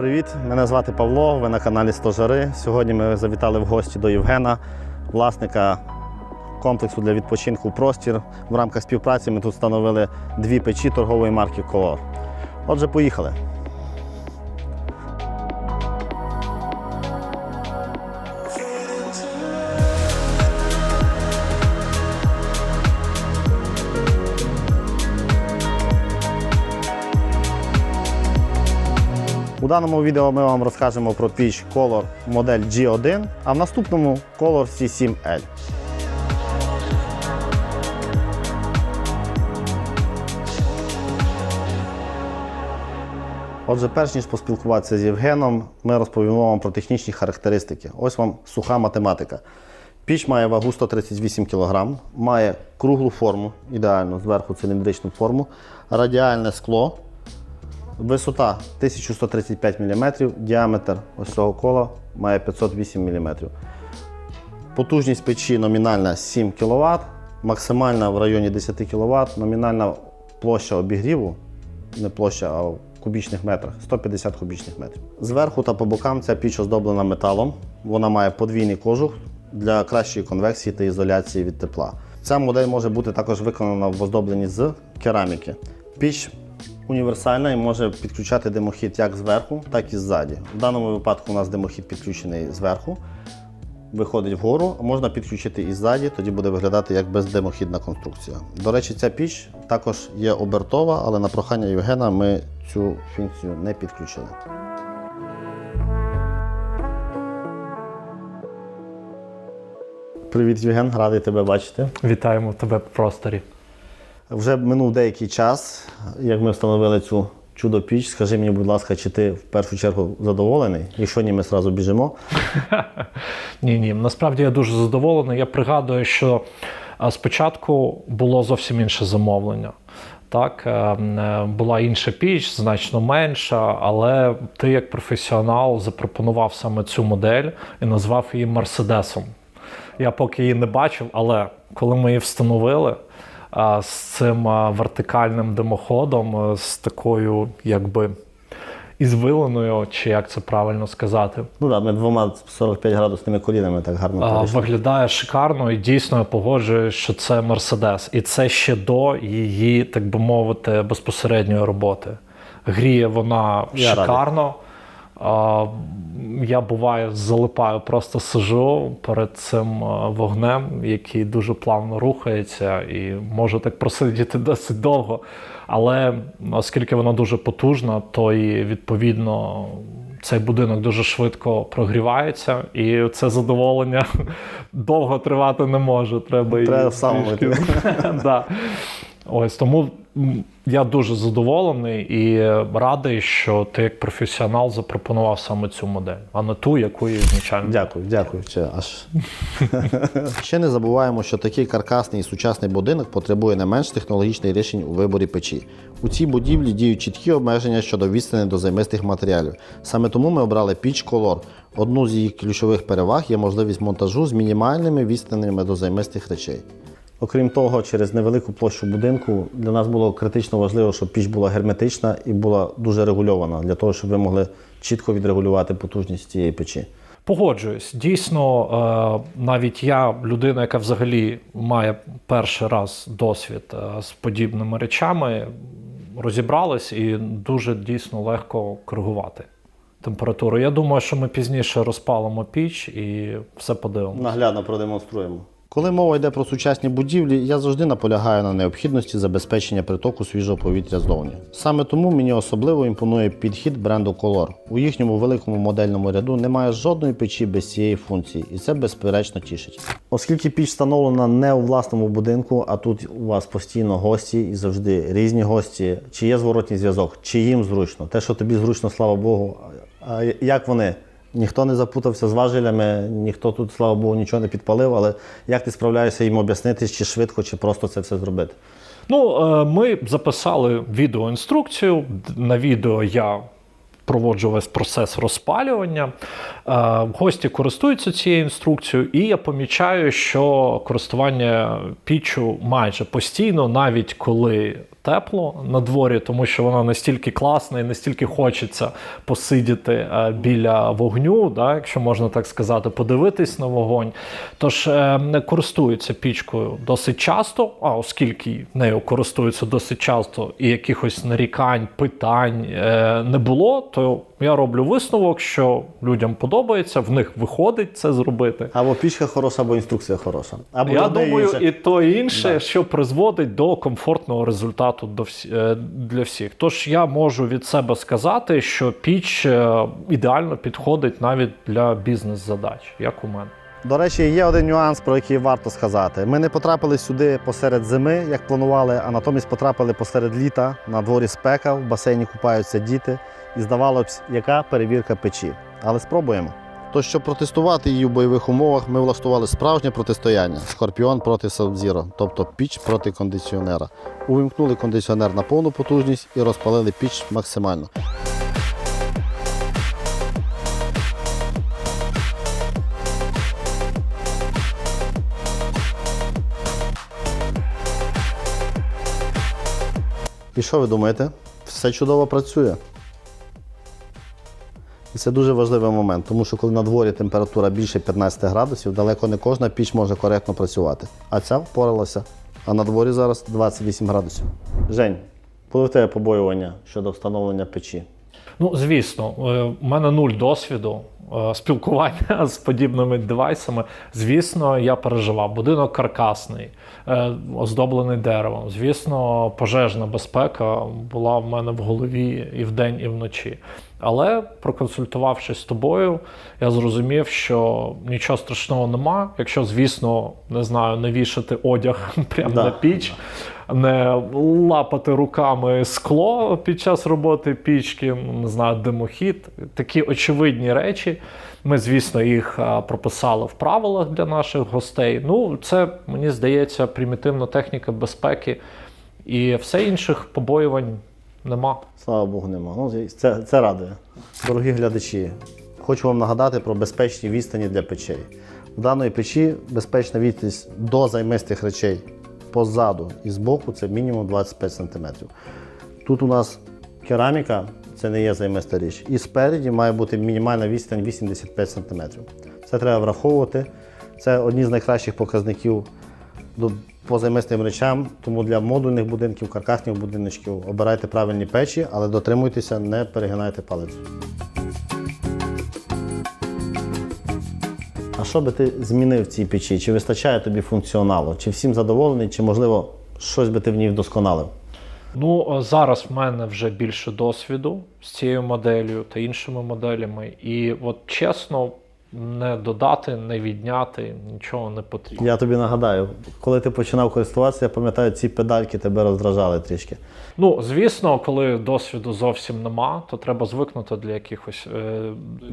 Привіт, мене звати Павло. Ви на каналі Стожари. Сьогодні ми завітали в гості до Євгена, власника комплексу для відпочинку Простір. В рамках співпраці ми тут встановили дві печі торгової марки Колор. Отже, поїхали. Даному відео ми вам розкажемо про піч Color модель G1, а в наступному Color C7L. Отже, перш ніж поспілкуватися з Євгеном, ми розповімо вам про технічні характеристики. Ось вам суха математика. Піч має вагу 138 кг, має круглу форму, ідеально зверху циліндричну форму, радіальне скло, Висота 1135 мм, діаметр ось цього кола має 508 мм. Потужність печі номінальна 7 кВт, максимальна в районі 10 кВт, номінальна площа обігріву, не площа, а в кубічних метрах 150 кубічних метрів. Зверху та по бокам ця піч оздоблена металом. Вона має подвійний кожух для кращої конвекції та ізоляції від тепла. Ця модель може бути також виконана в оздобленні з кераміки. Піч універсальна і може підключати димохід як зверху, так і ззаді. В даному випадку у нас димохід підключений зверху, виходить вгору, а можна підключити і ззаді, тоді буде виглядати як бездимохідна конструкція. До речі, ця піч також є обертова, але на прохання Євгена ми цю функцію не підключили. Привіт, Євген, радий тебе бачити. Вітаємо тебе в просторі. Вже минув деякий час, як ми встановили цю чудо-піч. Скажи мені, будь ласка, чи ти в першу чергу задоволений? Якщо ні, ми одразу біжимо. Ні, ні. Насправді я дуже задоволений. Я пригадую, що спочатку було зовсім інше замовлення. Так, е, е, була інша піч, значно менша, але ти, як професіонал, запропонував саме цю модель і назвав її Мерседесом. Я поки її не бачив, але коли ми її встановили з цим вертикальним димоходом, з такою, якби ізвиленою, чи як це правильно сказати, Ну так, ми двома 45 градусними колінами так гарно а, виглядає шикарно і дійсно я погоджуюсь, що це Мерседес. І це ще до її, так би мовити, безпосередньої роботи. Гріє вона Я шикарно. А, я буває залипаю, просто сижу перед цим вогнем, який дуже плавно рухається, і можу так просидіти досить довго. Але оскільки вона дуже потужна, то і відповідно цей будинок дуже швидко прогрівається, і це задоволення довго тривати не може. Треба, Треба і трішки- да. Ось тому я дуже задоволений і радий, що ти як професіонал запропонував саме цю модель, а не ту, яку я ізначально. Дякую, дякую. Ще, аж. Ще не забуваємо, що такий каркасний і сучасний будинок потребує не менш технологічних рішень у виборі печі. У цій будівлі діють чіткі обмеження щодо відстані до займистих матеріалів. Саме тому ми обрали піч Color. Одну з її ключових переваг є можливість монтажу з мінімальними відстанями до займистих речей. Окрім того, через невелику площу будинку для нас було критично важливо, щоб піч була герметична і була дуже регульована, для того, щоб ви могли чітко відрегулювати потужність цієї печі. Погоджуюсь. Дійсно, е, навіть я, людина, яка взагалі має перший раз досвід е, з подібними речами, розібралась і дуже дійсно легко коригувати температуру. Я думаю, що ми пізніше розпалимо піч і все подивимося. Наглядно продемонструємо. Коли мова йде про сучасні будівлі, я завжди наполягаю на необхідності забезпечення притоку свіжого повітря ззовні. Саме тому мені особливо імпонує підхід бренду Color. У їхньому великому модельному ряду немає жодної печі без цієї функції, і це безперечно тішить. Оскільки піч встановлена не у власному будинку, а тут у вас постійно гості і завжди різні гості, чи є зворотній зв'язок, чи їм зручно. Те, що тобі зручно, слава Богу. А як вони? Ніхто не запутався з важелями, ніхто тут, слава Богу, нічого не підпалив, але як ти справляєшся їм об'яснити, чи швидко, чи просто це все зробити? Ну, е, ми записали відеоінструкцію. На відео я проводжу весь процес розпалювання. Е, Гості користуються цією інструкцією, і я помічаю, що користування піччю майже постійно, навіть коли тепло на дворі, тому що вона настільки класна і настільки хочеться посидіти е, біля вогню, да, якщо можна так сказати, подивитись на вогонь. Тож е, не користуються пічкою досить часто, а оскільки нею користуються досить часто і якихось нарікань, питань е, не було, то я роблю висновок, що людям подобається, в них виходить це зробити. Або пічка хороша, або інструкція хороша. Або Я думаю, інше. і то і інше, що призводить до комфортного результату е, для всіх. Тож я можу від себе сказати, що піч е, ідеально підходить навіть для бізнес-задач, як у мене. До речі, є один нюанс, про який варто сказати. Ми не потрапили сюди посеред зими, як планували, а натомість потрапили посеред літа. На дворі спека, в басейні купаються діти. І здавалося яка перевірка печі. Але спробуємо. То, щоб протестувати її в бойових умовах, ми влаштували справжнє протистояння Скорпіон проти Сабзіро, тобто піч проти кондиціонера. Увімкнули кондиціонер на повну потужність і розпалили піч максимально. І що ви думаєте? Все чудово працює. І це дуже важливий момент, тому що коли на дворі температура більше 15 градусів, далеко не кожна піч може коректно працювати. А ця впоралася. А на дворі зараз 28 градусів. Жень, були в тебе побоювання щодо встановлення печі? Ну, звісно, е, у мене нуль досвіду е, спілкування з подібними девайсами. Звісно, я переживав. Будинок каркасний, е, оздоблений деревом. Звісно, пожежна безпека була в мене в голові і вдень, і вночі. Але проконсультувавшись з тобою, я зрозумів, що нічого страшного нема. Якщо, звісно, не знаю, не вішати одяг прямо Да. на піч, не лапати руками скло під час роботи пічки, не знаю, димохід. Такі очевидні речі. Ми, звісно, їх прописали в правилах для наших гостей. Ну, це мені здається примітивна техніка безпеки, і все інших побоювань нема. Слава Богу, нема. Ну, це, це радує. Дорогі глядачі, хочу вам нагадати про безпечні відстані для печей. В даної печі безпечна відстань до займистих речей позаду і збоку це мінімум 25 см. Тут у нас кераміка, це не є займиста річ. І спереді має бути мінімальна відстань 85 см. Це треба враховувати. Це одні з найкращих показників по займистим речам. Тому для модульних будинків, каркасних будиночків обирайте правильні печі, але дотримуйтеся, не перегинайте палець. Що би ти змінив в цій печі? Чи вистачає тобі функціоналу? Чи всім задоволений, чи можливо щось би ти в ній вдосконалив? Ну, е, зараз в мене вже більше досвіду з цією моделлю та іншими моделями. І от чесно, не додати, не відняти нічого не потрібно. Я тобі нагадаю, коли ти починав користуватися, я пам'ятаю, ці педальки тебе роздражали трішки. Ну, звісно, коли досвіду зовсім нема, то треба звикнути для якихось. Е,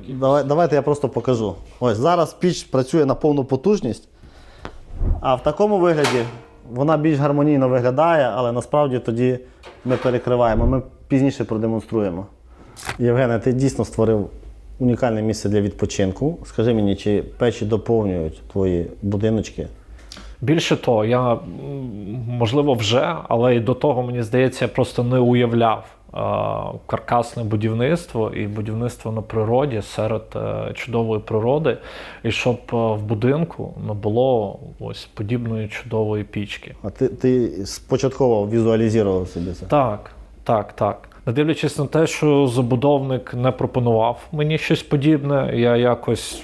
Давай, давайте я просто покажу. Ось зараз піч працює на повну потужність, а в такому вигляді вона більш гармонійно виглядає, але насправді тоді ми перекриваємо. Ми пізніше продемонструємо. Євгене, ти дійсно створив унікальне місце для відпочинку. Скажи мені, чи печі доповнюють твої будиночки? Більше того, я можливо вже, але і до того мені здається, я просто не уявляв е, каркасне будівництво і будівництво на природі серед е, чудової природи, і щоб е, в будинку не було ось подібної чудової пічки. А ти, ти спочатково візуалізував собі це? Так, так, так. Не дивлячись на те, що забудовник не пропонував мені щось подібне, я якось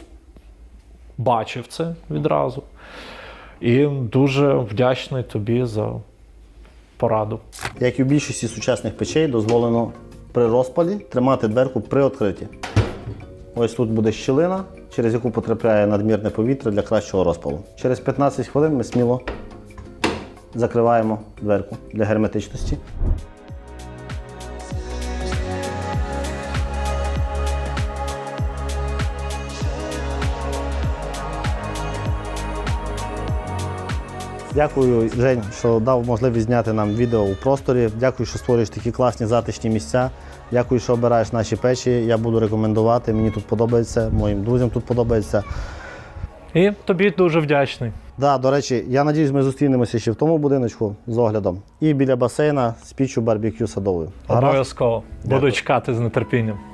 бачив це відразу. І дуже вдячний тобі за пораду. Як і в більшості сучасних печей, дозволено при розпалі тримати дверку при відкритті. Ось тут буде щілина, через яку потрапляє надмірне повітря для кращого розпалу. Через 15 хвилин ми сміло закриваємо дверку для герметичності. Дякую, Жень, що дав можливість зняти нам відео у просторі. Дякую, що створюєш такі класні затишні місця. Дякую, що обираєш наші печі. Я буду рекомендувати. Мені тут подобається, моїм друзям тут подобається. І тобі дуже вдячний. Да, до речі, я надіюсь, ми зустрінемося ще в тому будиночку з оглядом. І біля басейна з піччю барбекю садовою. Обов'язково. Буду чекати з нетерпінням.